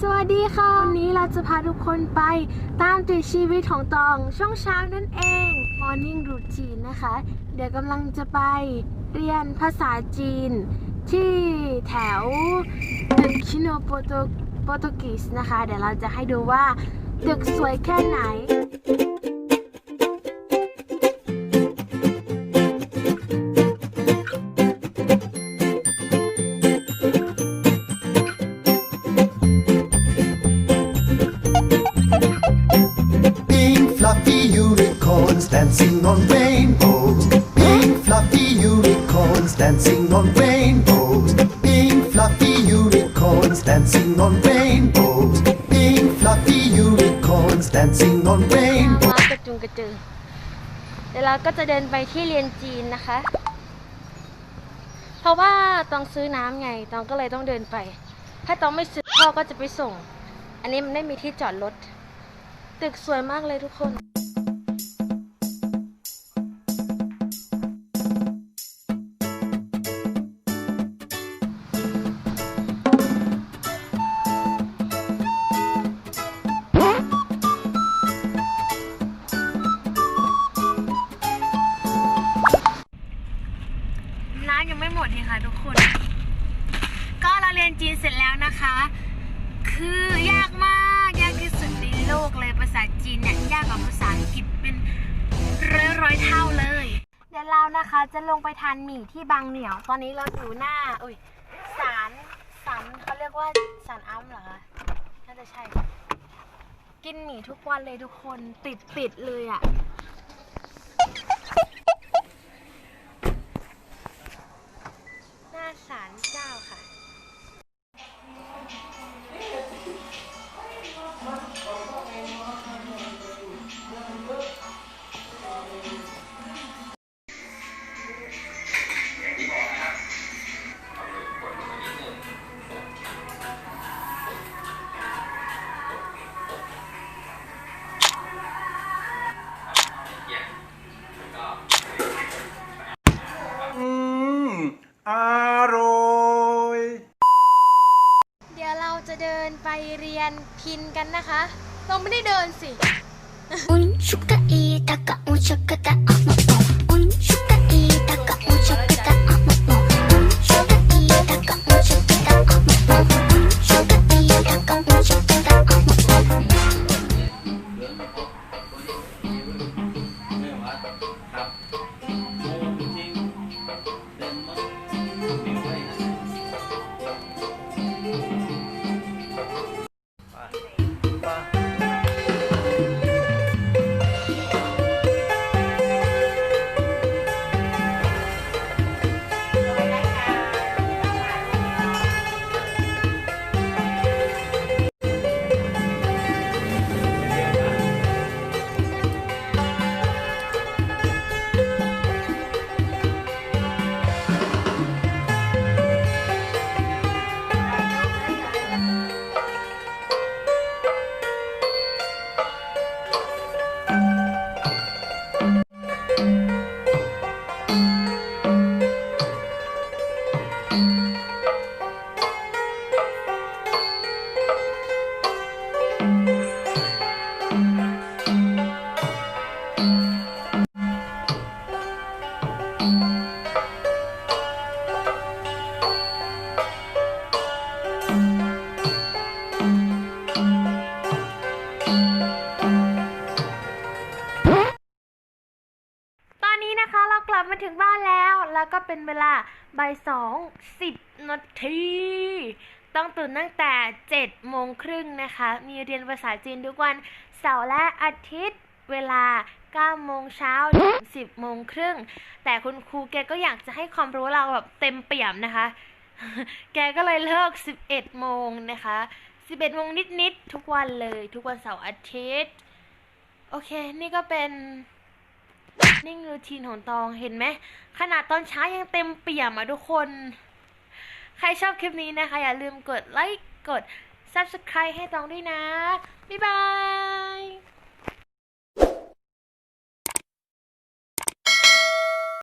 สวัสดีค่ะ วันนี้เราจะพาทุกคนไปตามติดชีวิตของตอง ช่วงเช้านั่นเอง Morning Routine นะคะ เดี๋ยวกำลังจะไปเรียนภาษาจีน ที่แถวตึกชิโนโปโตโปรตุกีสนะคะ เดี๋ยวเราจะให้ดูว่าตึกสวยแค่ไหน dancing on rainbows. Pink fluffy unicorns dancing on มา rainbows. กระจุงกระจือเดี๋ยวเราก็จะเดินไปที่เรียนจีนนะคะ เพราะว่าต้องซื้อน้ำไงต้องก็เลยต้องเดินไป ถ้าต้องไม่ซื้อพ่อก็จะไปส่ง อันนี้มันไม่มีที่จอดรถ ตึกสวยมากเลยทุกคน ค่ะทุกคน ก็เราเรียนจีนเสร็จแล้วนะคะ คือยากมากยากที่สุดในโลกเลยภาษาจีนเนี่ยยากกว่าภาษาอังกฤษเป็นร้อยร้อยเท่าเลย เดี๋ยวเรานะคะจะลงไปทานหมี่ที่บางเหนียว ตอนนี้เราอยู่หน้าอุ้ยศาลศาลเขาเรียกว่าศาลอ้ำเหรอคะน่าจะใช่ กินหมี่ทุกวันเลยทุกคนติดติดเลยอะ่ะ หน้า ศาลเจ้าค่ะอืม อร่อย เดี๋ยวเรา จะเดินไปเรียนพินกันนะคะ เราไม่ได้เดินสิ นะคะ เรากลับมาถึงบ้านแล้ว แล้วก็เป็นเวลาบ่ายสองสิบนาที ต้องตื่นตั้งแต่เจ็ดโมงครึ่งนะคะ มีเรียนภาษาจีนทุกวันเสาร์และอาทิตย์เวลา9โมงเช้าถึง10โมงครึ่ง แต่คุณครูแกก็อยากจะให้ความรู้เราแบบเต็มเปี่ยมนะคะ แกก็เลยเลิก 11โมงนะคะ 11โมงนิดๆ ทุกวันเลย ทุกวันเสาร์อาทิตย์ โอเค นี่ก็เป็น นิ่งรูทีนของตองเห็นไหมขนาดตอนเช้ายังเต็มเปี่ยมอะทุกคน ใครชอบคลิปนี้นะคะ อย่าลืมกดไลค์กด Subscribe ให้ตองด้วยนะ บ๊ายบาย